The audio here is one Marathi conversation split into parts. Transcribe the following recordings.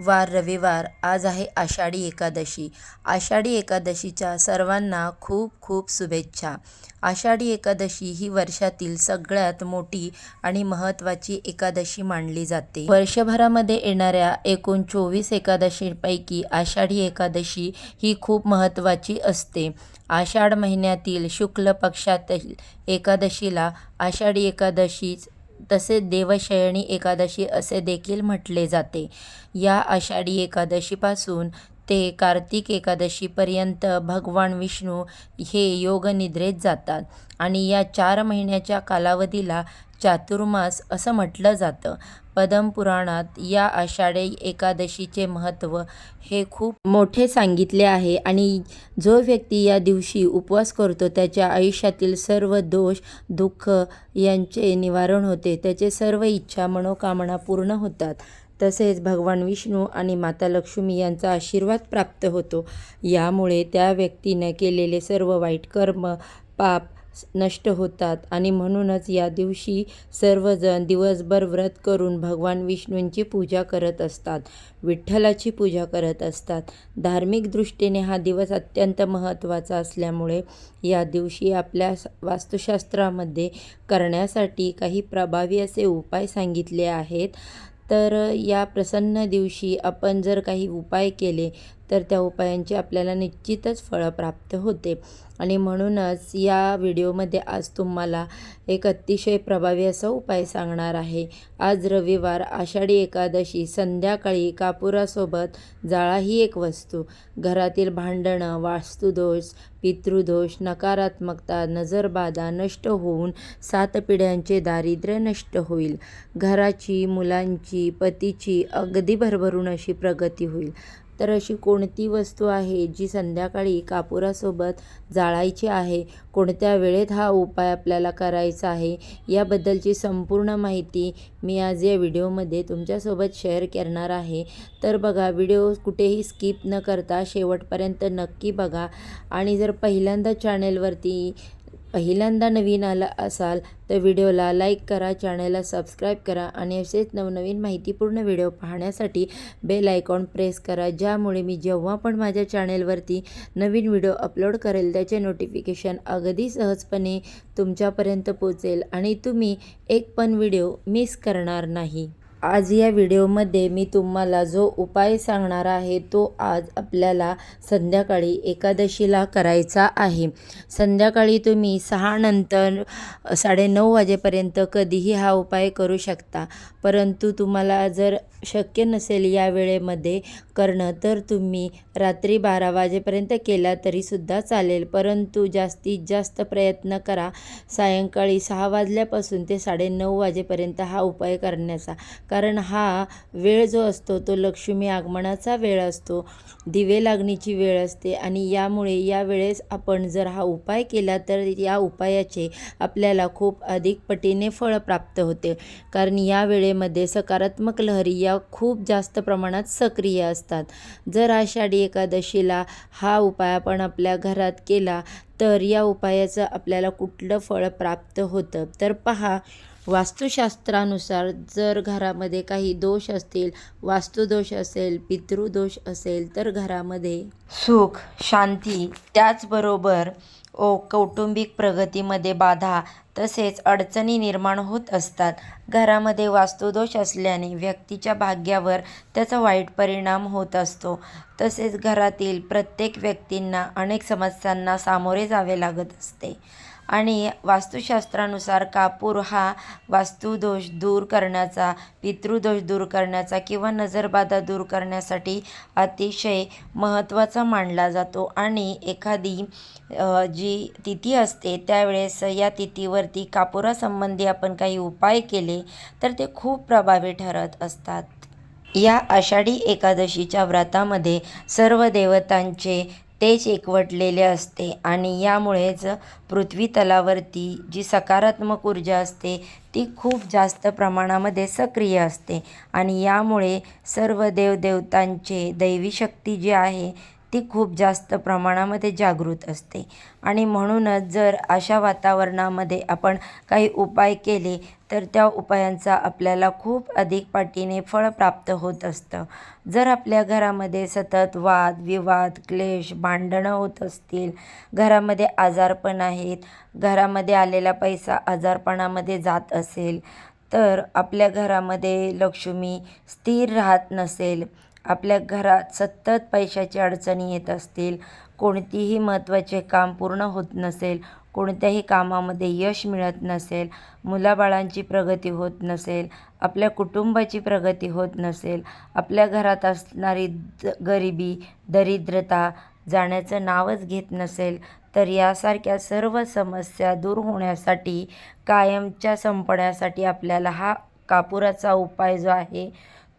वार रविवार आज आहे आषाढी एकादशी. आषाढी एकादशीच्या सर्वांना खूप खूप शुभेच्छा. आषाढी एकादशी ही वर्षातील सगळ्यात मोठी आणि महत्त्वाची एकादशी मानली जाते. वर्षभरामध्ये येणाऱ्या एकूण चोवीस एकादशींपैकी आषाढी एकादशी ही खूप महत्त्वाची असते. आषाढ महिन्यातील शुक्ल पक्षातील एकादशीला आषाढी एकादशीच तसेच देवशयणी एकादशी असे देखील म्हटले जाते. या आषाढी एकादशीपासून ते कार्तिक एकादशीपर्यंत भगवान विष्णू हे योगनिद्रेत जातात आणि या चार महिन्याच्या कालावधीला चातुर्मास असं म्हटलं जातं. पद्मपुराणात या आषाढी एकादशीचे महत्त्व हे खूप मोठे सांगितले आहे आणि जो व्यक्ती या दिवशी उपवास करतो त्याच्या आयुष्यातील सर्व दोष दुःख यांचे निवारण होते. त्याचे सर्व इच्छा मनोकामना पूर्ण होतात. तसेच भगवान विष्णू आणि माता लक्ष्मी यांचा आशीर्वाद प्राप्त होतो. यामुळे त्या व्यक्तीने केलेले सर्व वाईट कर्म पाप नष्ट होतात आणि म्हणूनच या दिवशी सर्वजण दिवसभर व्रत करून भगवान विष्णूंची पूजा करत असतात विठ्ठलाची पूजा करत असतात. धार्मिक दृष्टीने हा दिवस अत्यंत महत्त्वाचा असल्यामुळे या दिवशी आपल्या वास्तुशास्त्रामध्ये करण्यासाठी काही प्रभावी असे उपाय सांगितले आहेत. तर या प्रसन्न दिवशी आपण जर काही उपाय केले तर त्या उपायांची आपल्याला निश्चितच फळं प्राप्त होते. आणि म्हणूनच या व्हिडिओमध्ये आज तुम्हाला एक अतिशय प्रभावी असा उपाय सांगणार आहे. आज रविवार आषाढी एकादशी संध्याकाळी कापुरासोबत जाळा ही एक वस्तू. घरातील भांडणं वास्तुदोष पितृदोष नकारात्मकता नजरबाधा नष्ट होऊन सात पिढ्यांचे दारिद्र्य नष्ट होईल. घराची मुलांची पतीची अगदी भरभरून अशी प्रगती होईल. तर अशी कोणती वस्तू आहे जी संध्याकाळी कापुरासोबत जाळायची आहे? कोणत्या वेळेत हा उपाय आपल्याला करायचा आहे? याबद्दलची संपूर्ण माहिती मी आज या व्हिडिओमध्ये तुमच्यासोबत शेअर करणार आहे. तर बघा व्हिडिओ कुठेही स्किप न करता शेवटपर्यंत नक्की बघा. आणि जर पहिल्यांदा चॅनेलवरती पहिल्यांदा नवीन आला असाल तर व्हिडिओला लाईक करा चॅनलला सबस्क्राईब करा आणि असेच नवनवीन माहितीपूर्ण व्हिडिओ पाहण्यासाठी बेल आयकॉन प्रेस करा ज्यामुळे मी जेव्हा पण माझ्या चॅनेलवरती नवीन व्हिडिओ अपलोड करेल त्याचे नोटिफिकेशन अगदी सहजपणे तुमच्यापर्यंत पोचेल आणि तुम्ही एक पण व्हिडिओ मिस करणार नाही. आज या व्हिडिओमध्ये मी तुम्हाला जो उपाय सांगणार आहे तो आज आपल्याला संध्याकाळी एकादशीला करायचा आहे. संध्याकाळी तुम्ही सहा नंतर साडेनऊ वाजेपर्यंत कधीही हा उपाय करू शकता. परंतु तुम्हाला जर शक्य नसेल या वेळेमध्ये करणं तर तुम्ही रात्री बारा वाजेपर्यंत केला तरीसुद्धा चालेल. परंतु जास्तीत जास्त प्रयत्न करा. सायंकाळी सहा वाजल्यापासून ते साडेनऊ वाजेपर्यंत हा उपाय करण्याचा. कारण हा वेळ जो असतो तो लक्ष्मी आगमनाचा वेळ असतो. दिवे लागणीची वेळ असते आणि यामुळे या वेळेस आपण जर हा उपाय केला तर या उपायाचे आपल्याला खूप अधिक पटीने फळ प्राप्त होते. कारण या वेळेमध्ये सकारात्मक लहरी या खूप जास्त प्रमाणात सक्रिय असतात. जर आषाढी एकादशीला हा उपाय आपण आपल्या घरात केला तर या उपायाचं आपल्याला कुठलं फळ प्राप्त होतं? तर पहा वास्तुशास्त्रानुसार जर घरामध्ये काही दोष असतील वास्तुदोष असेल पितृदोष असेल तर घरामध्ये सुख शांती त्याचबरोबर ओ कौटुंबिक प्रगतीमध्ये बाधा तसेच अडचणी निर्माण होत असतात. घरामध्ये वास्तुदोष असल्याने व्यक्तीच्या भाग्यावर त्याचा वाईट परिणाम होत असतो. तसेच घरातील प्रत्येक व्यक्तींना अनेक समस्यांना सामोरे जावे लागत असते. आणि वास्तुशास्त्रानुसार कापूर हा वास्तुदोष दूर करण्याचा पितृदोष दूर करण्याचा किंवा नजरबाधा दूर करण्यासाठी अतिशय महत्त्वाचा मानला जातो. आणि एखादी जी तिथी असते त्यावेळेस या तिथीवरती कापुरासंबंधी आपण काही उपाय केले तर ते खूप प्रभावी ठरत असतात. या आषाढी एकादशीच्या व्रतामध्ये सर्व देवतांचे तेच एकवटलेले असते आणि यामुळेच पृथ्वी तलावरती जी सकारात्मक ऊर्जा असते ती खूप जास्त प्रमाणामध्ये सक्रिय असते. आणि यामुळे सर्व देवदेवतांचे दैवी शक्ती जी आहे ती खूप जास्त प्रमाणामध्ये जागृत असते. आणि म्हणूनच जर अशा वातावरणामध्ये आपण काही उपाय केले तर त्या उपायांचा आपल्याला खूप अधिक पाठीने फळ प्राप्त होत असतं. जर आपल्या घरामध्ये सतत वाद विवाद क्लेश भांडणं होत असतील घरामध्ये आजारपण आहेत घरामध्ये आलेला पैसा आजारपणामध्ये जात असेल तर आपल्या घरामध्ये लक्ष्मी स्थिर राहत नसेल आपल्या घरात सतत पैशाची अडचणी येत असतील कोणतीही महत्त्वाचे काम पूर्ण होत नसेल कोणत्याही कामामध्ये यश मिळत नसेल मुलाबाळांची प्रगती होत नसेल आपल्या कुटुंबाची प्रगती होत नसेल आपल्या घरात असणारी द गरिबी दरिद्रता जाण्याचं नावच घेत नसेल तर यासारख्या सर्व समस्या दूर होण्यासाठी कायमच्या संपण्यासाठी आपल्याला हा कापुराचा उपाय जो आहे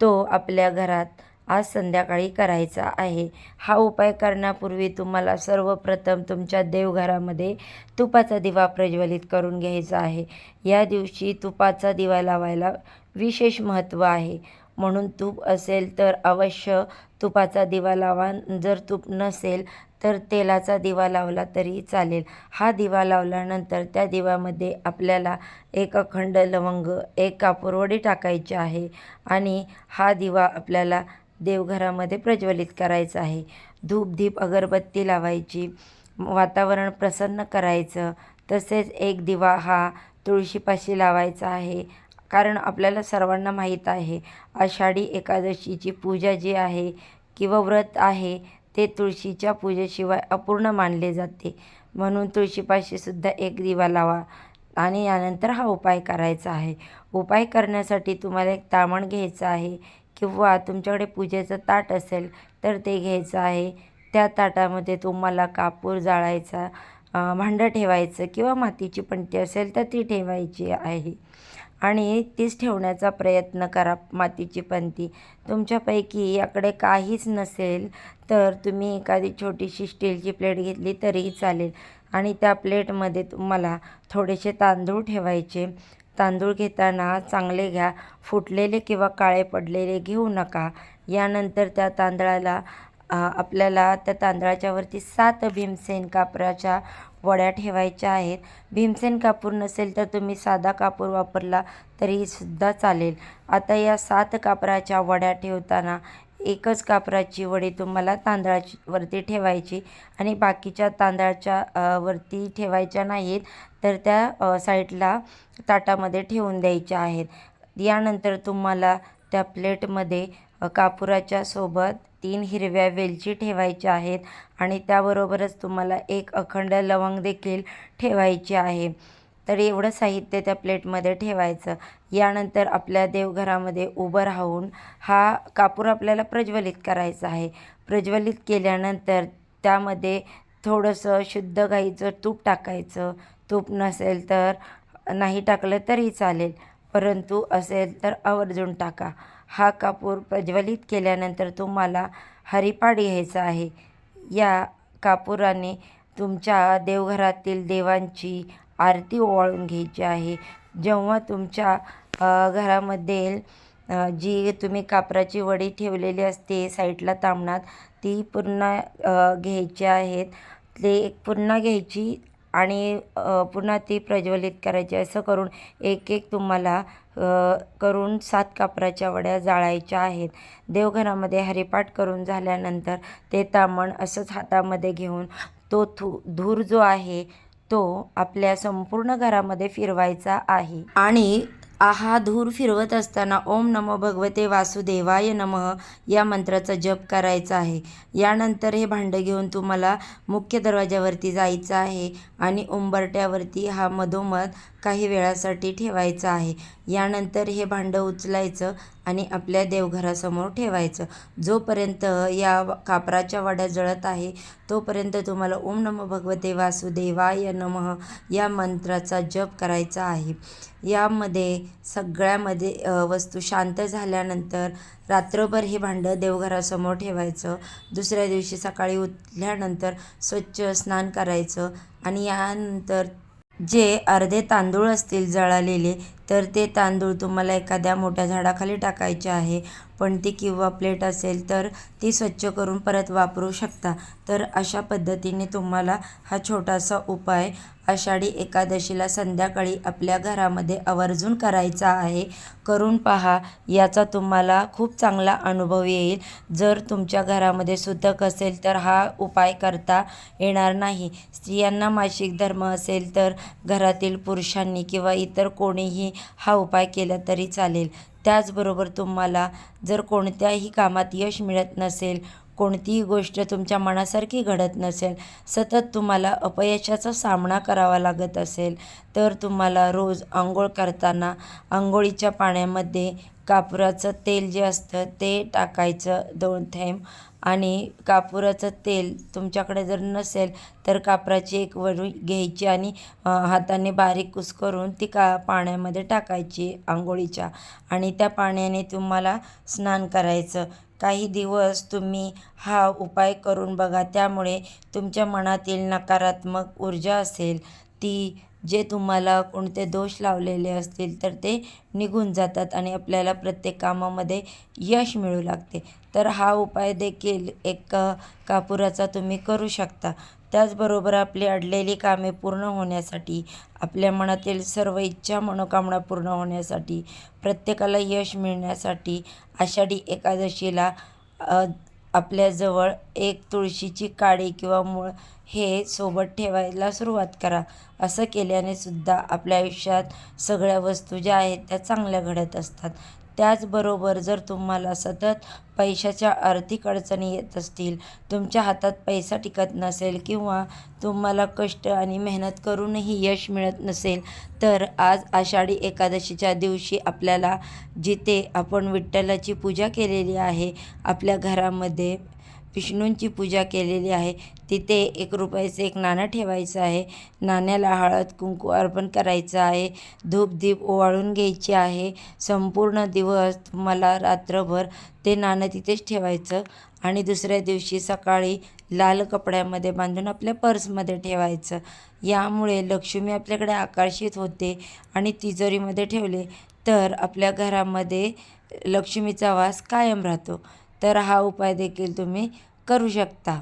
तो आपल्या घरात आज संध्याकाळी करायचा आहे. हा उपाय करण्यापूर्वी तुम्हाला सर्वप्रथम तुमच्या देवघरामध्ये तुपाचा दिवा प्रज्वलित करून घ्यायचा आहे. या दिवशी तुपाचा दिवा लावायला विशेष महत्त्व आहे. म्हणून तूप असेल तर अवश्य तुपाचा दिवा लावा. जर तूप नसेल तर तेलाचा दिवा लावला तरी चालेल. हा दिवा लावल्यानंतर त्या दिव्यामध्ये आपल्याला एक अखंड लवंग एक कापूरवडी टाकायची आहे. आणि हा दिवा आपल्याला देवघरामध्ये प्रज्वलित करायचं आहे. धूपधीप अगरबत्ती लावायची वातावरण प्रसन्न करायचं. तसेच एक दिवा हा तुळशीपाशी लावायचा आहे कारण आपल्याला सर्वांना माहीत आहे आषाढी एकादशीची पूजा जी आहे किंवा व्रत आहे ते तुळशीच्या पूजेशिवाय अपूर्ण मानले जाते. म्हणून तुळशीपाशीसुद्धा एक दिवा लावा आणि यानंतर हा उपाय करायचा आहे. उपाय करण्यासाठी तुम्हाला एक तामण घ्यायचं आहे. किंवा तुमच्याकडे पूजेचं ताट असेल तर ते घ्यायचं आहे. त्या ताटामध्ये तुम्हाला कापूर जाळायचा भांडं ठेवायचं किंवा मातीची पणती असेल तर ती ठेवायची आहे. आणि तीच ठेवण्याचा प्रयत्न करा मातीची पणती. तुमच्यापैकी याकडे काहीच नसेल तर तुम्ही एखादी छोटीशी स्टीलची प्लेट घेतली तरीही चालेल. आणि त्या प्लेटमध्ये तुम्हाला थोडेसे तांदूळ ठेवायचे. तांदूळ घेताना चांगले घ्या फुटलेले किंवा काळे पडलेले घेऊ नका. यानंतर त्या तांदळाला आपल्याला त्या तांदळाच्यावरती सात भीमसेन कापराच्या वड्या ठेवायच्या आहेत. भीमसेन कापूर नसेल तर तुम्ही साधा कापूर वापरला तरीसुद्धा चालेल. आता या सात कापराच्या वड्या ठेवताना एकच कापराची वडी तुम्हाला तांदळाची वरती ठेवायची आणि बाकीच्या तांदळाच्या वरती ठेवायच्या नाहीत तर त्या साईडला ताटामध्ये ठेवून द्यायच्या आहेत. यानंतर तुम्हाला त्या प्लेटमध्ये कापुराच्या सोबत तीन हिरव्या वेलची ठेवायच्या आहेत आणि त्याबरोबरच तुम्हाला एक अखंड लवंग देखील ठेवायची आहे. तर एवढं साहित्य त्या प्लेटमध्ये ठेवायचं. यानंतर आपल्या देवघरामध्ये उभं राहून हा कापूर आपल्याला प्रज्वलित करायचा आहे. प्रज्वलित केल्यानंतर त्यामध्ये थोडंसं शुद्ध गाईचं तूप टाकायचं. तूप नसेल तर नाही टाकलं तरी चालेल. परंतु असेल तर आवर्जून टाका. हा कापूर प्रज्वलित केल्यानंतर तुम्हाला हरिपाठ घ्यायचा आहे. या कापुराने तुमच्या देवघरातील देवांची आरती ओवाळून घ्यायची आहे. जेव्हा तुमच्या घरामध्ये जी तुम्ही कापराची वडी ठेवलेली असते साईडला तामणात ती पुन्हा घ्यायची आहेत. ते पुन्हा घ्यायची आणि पुन्हा ती प्रज्वलित करायची. असं करून एक एक तुम्हाला करून सात कापराच्या वड्या जाळायच्या आहेत. देवघरामध्ये हरिपाठ करून झाल्यानंतर ते तामण असंच हातामध्ये घेऊन तो थू धूर जो आहे तो आपल्या संपूर्ण घरामध्ये फिरवायचा आहे. आणि हा धूर फिरवत असताना ओम नमो भगवते वासुदेवाय नमः या मंत्राचा जप करायचा आहे. यानंतर हे भांडं घेऊन तुम्हाला मुख्य दरवाज्यावरती जायचं आहे आणि उंबरट्यावरती हा मधोमध काही वेळासाठी ठेवायचं आहे. यानंतर हे भांडं उचलायचं आणि आपल्या देवघरासमोर ठेवायचं. जोपर्यंत या कापराच्या वड्या जळत आहे तोपर्यंत तुम्हाला ओम नमो भगवते वासुदेवाय नमः या मंत्राचा जप करायचा आहे. यामध्ये सगळ्यामध्ये वस्तू शांत झाल्यानंतर रात्रभर हे भांडं देवघरासमोर ठेवायचं. दुसऱ्या दिवशी सकाळी उठल्यानंतर स्वच्छ स्नान करायचं आणि यानंतर जे अर्धे तांदूळ असतील जळालेले तर ते तांदूळ तुम्हाला एखाद्या मोठ्या झाडाखाली टाकायचे आहे. पण ती किंवा प्लेट असेल तर ती स्वच्छ करून परत वापरू शकता. तर अशा पद्धतीने तुम्हाला हा छोटासा उपाय आषाढी एकादशीला संध्याकाळी आपल्या घरामध्ये आवर्जून करायचा आहे. करून पहा याचा तुम्हाला खूप चांगला अनुभव येईल. जर तुमच्या घरामध्ये सुतक असेल तर हा उपाय करता येणार नाही. स्त्रियांना मासिक धर्म असेल तर घरातील पुरुषांनी किंवा इतर कोणीही हा उपाय केला तरी चालेल. त्याचबरोबर तुम्हाला जर कोणत्याही कामात यश मिळत नसेल कोणतीही गोष्ट तुमच्या मनासारखी घडत नसेल सतत तुम्हाला अपयशाचा सामना करावा लागत असेल तर तुम्हाला रोज आंघोळ करताना आंघोळीच्या पाण्यामध्ये कापुराचं तेल जे असतं ते टाकायचं दोन थेंब. आणि कापुराचं तेल तुमच्याकडे जर नसेल तर कापराची एक वडी घ्यायची आणि हाताने बारीक कुस करून ती का पाण्यामध्ये टाकायची आंघोळीच्या. आणि त्या पाण्याने तुम्हाला स्नान करायचं. काही दिवस तुम्ही हा उपाय करून बघा. त्यामुळे तुमच्या मनातील नकारात्मक ऊर्जा असेल ती जे तुम्हाला कोणते दोष लावलेले असतील तर ते निघून जातात आणि आपल्याला प्रत्येक कामामध्ये यश मिळू लागते. तर हा उपाय देखील एक कापुराचा तुम्ही करू शकता. त्याचबरोबर आपली अडलेली कामे पूर्ण होण्यासाठी आपल्या मनातील सर्व इच्छा मनोकामना पूर्ण होण्यासाठी प्रत्येकाला यश मिळण्यासाठी आषाढी एकादशीला आपल्याजवळ एक तुळशीची काडी किंवा मूळ हे सोबत ठेवायला सुरुवात करा. असं केल्याने सुद्धा आपल्या आयुष्यात सगळ्या वस्तू ज्या आहेत त्या चांगल्या घडत असतात. त्याचबरोबर जर तुम्हाला सतत पैशाच्या आर्थिक अडचणी येत असतील तुमच्या हातात पैसा टिकत नसेल किंवा तुम्हाला कष्ट आणि मेहनत करूनही यश मिळत नसेल तर आज आषाढी एकादशीच्या दिवशी आपल्याला जिथे आपण विठ्ठलाची पूजा केलेली आहे आपल्या घरामध्ये विष्णूंची पूजा केलेली आहे. तिथे एक रुपयाचं एक नाणं ठेवायचं आहे. नाण्याला हळद कुंकू अर्पण करायचं आहे. धूप दीप ओवाळून घ्यायची आहे. संपूर्ण दिवस तुम्हाला रात्रभर ते नाणं तिथेच ठेवायचं आणि दुसऱ्या दिवशी सकाळी लाल कपड्यामध्ये बांधून आपल्या पर्समध्ये ठेवायचं. यामुळे लक्ष्मी आपल्याकडे आकर्षित होते आणि तिजोरीमध्ये ठेवले तर आपल्या घरामध्ये लक्ष्मीचा वास कायम राहतो. तर हा उपाय देखील तुम्ही करू शकता.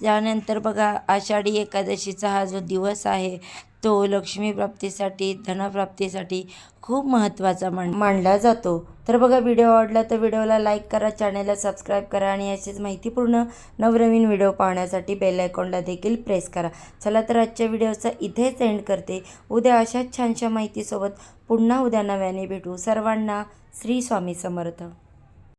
त्यानंतर बघा आषाढी एकादशीचा हा जो दिवस आहे तो लक्ष्मीप्राप्तीसाठी धनप्राप्तीसाठी खूप महत्त्वाचा मान मानला जातो. तर बघा व्हिडिओ आवडला तर व्हिडिओला लाईक करा चॅनलला सबस्क्राईब करा आणि असेच माहितीपूर्ण नवनवीन व्हिडिओ पाहण्यासाठी बेल आयकॉनला देखील प्रेस करा. चला तर आजच्या व्हिडिओचा इथेच एंड करते. उद्या अशाच छानशा माहितीसोबत पुन्हा उद्या नव्याने भेटू. सर्वांना श्री स्वामी समर्थ.